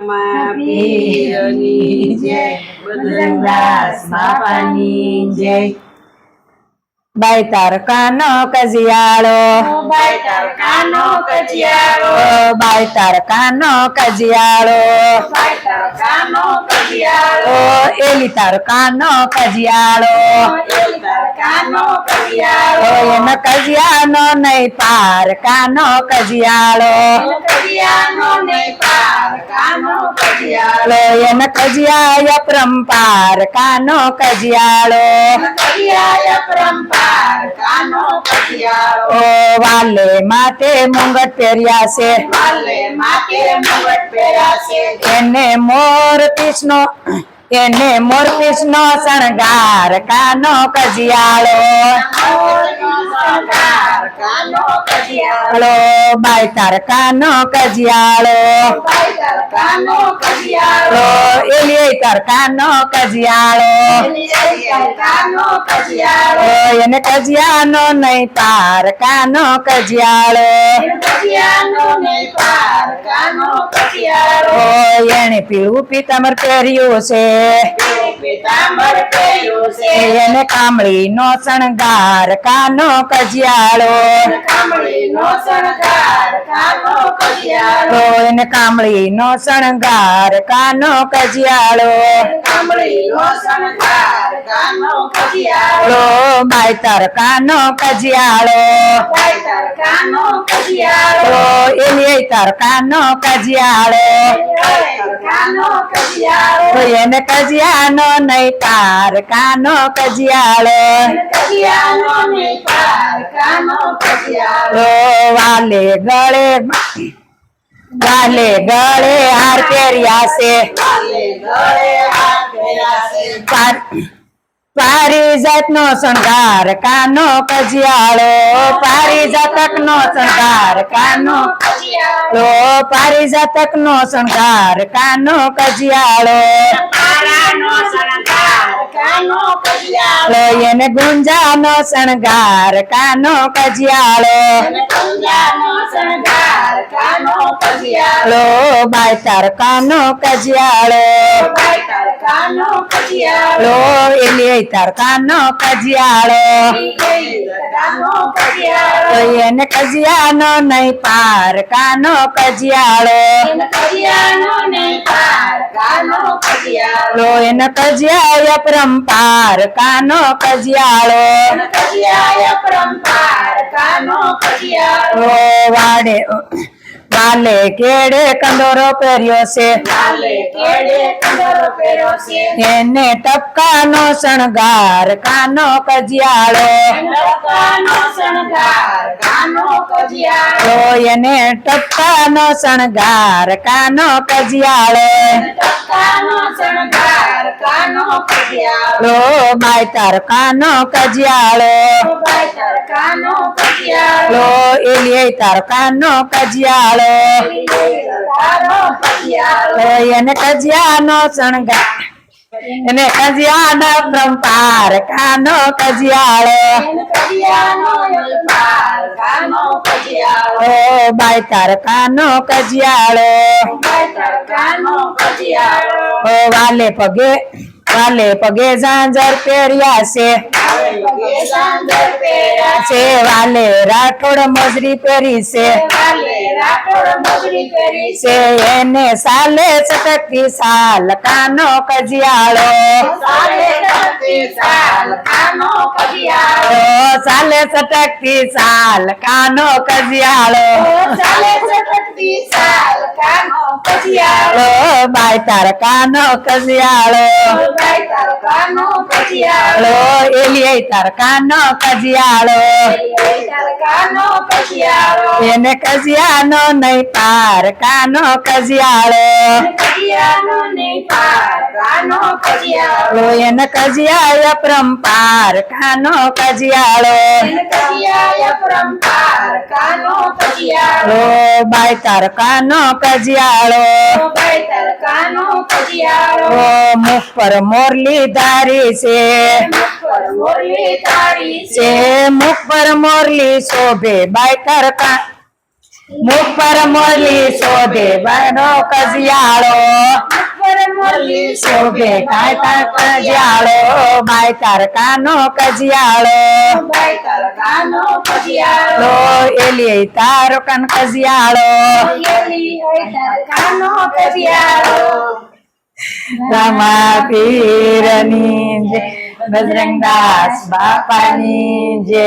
માં પીરની જય બજરંગદાસ બાપાની જય બાઈ તાર કાનો કજિયાળો બાઈ તારકાનો કજિયાળો બાય તારકાનો કજિયાળો બાઈ તારકાનો કજિયાળો એલી તાર કાનો કજિયાળો એનો કજિયાનો નહીં પાર કાનો કજિયાળો. કજિયાનો ને પાર કાનો કજિયાળો. લો એનો કજિયાય પરંપાર કાનો કજિયાળો. કજિયાય પરંપાર કાનો કજિયાળો. ઓ વાલે માતે મુંગટ પહેર્યા છે. એને મોર પીસનો એને મોરપીસ નો શણગાર કાનો કજિયાળો. હલો બાઈ તાર કાનો કજિયાળો હલો એલી તાર કાનો કજિયાળો એને કજિયાનો નહીં પાર કાનો કજિયાળો ને એને પીળું પીતાંબર પહેર્યું છે. એને કાનો કજિયાળો શણગાર કાનો કજિયાળો તો એને કામળી નો શણગાર કાનો કજિયાળો. લો બાઈ તાર કાનો કજિયાળો. કાનો કજિયાળો. તાર કાનો કજિયાળો. એને કજિયાનો નહીં પાર કાનો કજિયાળો. કજિયાનો ને પાર કાનો કજિયાળો. વાલે ગળે વાલે ગળે હાર પહેર્યા છે. પારિજાત નો શણગાર કાનો કજિયાળો. પારિજાતક નો શણગાર કાનો લો પારિજાતક નો શણગાર કાનો કજિયાળો. લો એને ગુંજાનો શણગાર કાનો કજિયાળો. અને કુંજાનો શણગાર કાનો કજિયાળો. લો બાય તાર કાનો કજિયાળો. કાનો કજિયાળો લો એલી તાર કાનો કજિયાળો તો એને કજિયાનો નહીં પાર કાનો કજિયાળો લો એને કજિયાય પરંપાર કાનો કજિયાળો કાનો કજિયાળો વાડે વાલે કેડે કંદોરો પહેર્યો છે. લાલે એને ટપકાનો શણગાર કાનો કજિયાળો. કાનો શણગાર કાનો કજિયાળો. એને ટપકાનો શણગાર કાનો કજિયાળો. કાનો શણગાર કાનો કજિયાળો. લો બાય તાર કાનો કજિયાળો બાઈ તાર કાનો કજિયાળો લો એલીએ તાર કાનો કજિયાળો. લો, એને કજિયાનો શણગાર. એને કજિયાનો પરંપાર કાનો કજિયાળો. ઓ, બાય તાર કાનો કજિયાળો. ઓ, વાલે પગે વાલે પગે ઝાંઝર પહેર્યા છે. છે. વાલે રાઠોડ મજરી પહેરી છે. એને સાલે ચટકતી સાલ કાનો કજિયાળો. સાલે સટકતી સાલ કાનો કજિયાળો સાલે ચટકતી સાલ કાનો કજિયાળો સાલે ચટકતી સાલ કાનો કજિયાળો બાય તારકાનો કજિયાળો બાય તારકાનો કજિયાળો એલી તારકાનો કજિયાળો તાર કજિયાળો એને કજિયાનો નહીં પાર કાનો કજિયાળો. એને કજિયાય પરંપાર કાનો કજિયાળો. બાય તાર કાનો કજિયાળો. કાનો કજિયાળો ઓ મુખ પર મોરલી ધારી છે. મોરલી ધારી છે. મુખ પર મોરલી શોભે બાય તાર કા મુખ પર મોરલી શોભે બનો કજિયાળો. મોરલી શોભે કાંતા કજિયાળો. બાય તારકાનો કજિયાળો. કજિયાળો લો એલી તારો કન કજિયાળો રામા પીરની જય બજરંગદાસ બાપાની જય